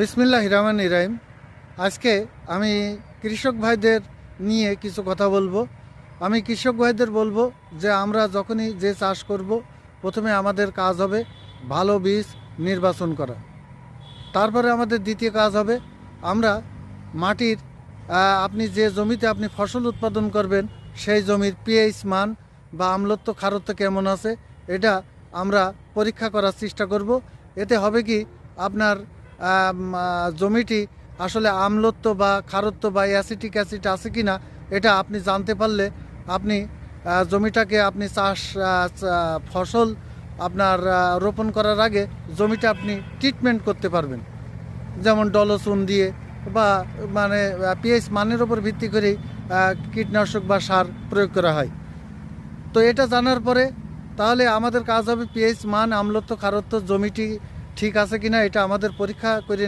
বিসমিল্লাহ রহমান ইরাহিম আজকে আমি কৃষক ভাইদের নিয়ে কিছু কথা বলব। আমি কৃষক ভাইদের বলব যে, আমরা যখনই যে চাষ করব, প্রথমে আমাদের কাজ হবে ভালো বীজ নির্বাচন করা। তারপরে আমাদের দ্বিতীয় কাজ হবে, আমরা মাটির আপনি যে জমিতে আপনি ফসল উৎপাদন করবেন, সেই জমির পিএইচ মান বা আমলত্ব খারত্ব কেমন আছে, এটা আমরা পরীক্ষা করার চেষ্টা করব। এতে হবে কি, আপনার জমিটি আসলে আমলত্ব বা খারত্ব বা অ্যাসিটিক অ্যাসিড আছে কি না এটা আপনি জানতে পারলে আপনি জমিটাকে আপনি চাষ ফসল আপনার রোপণ করার আগে জমিটা আপনি ট্রিটমেন্ট করতে পারবেন। যেমন ডলসুন দিয়ে বা মানে পিএইচ মানের ওপর ভিত্তি করেই কীটনাশক বা সার প্রয়োগ করা হয়। তো এটা জানার পরে তাহলে আমাদের কাজ হবে পিএইচ মান, আমলত্ব খারত্ব জমিটি ঠিক আছে কিনা এটা আমাদের পরীক্ষা করে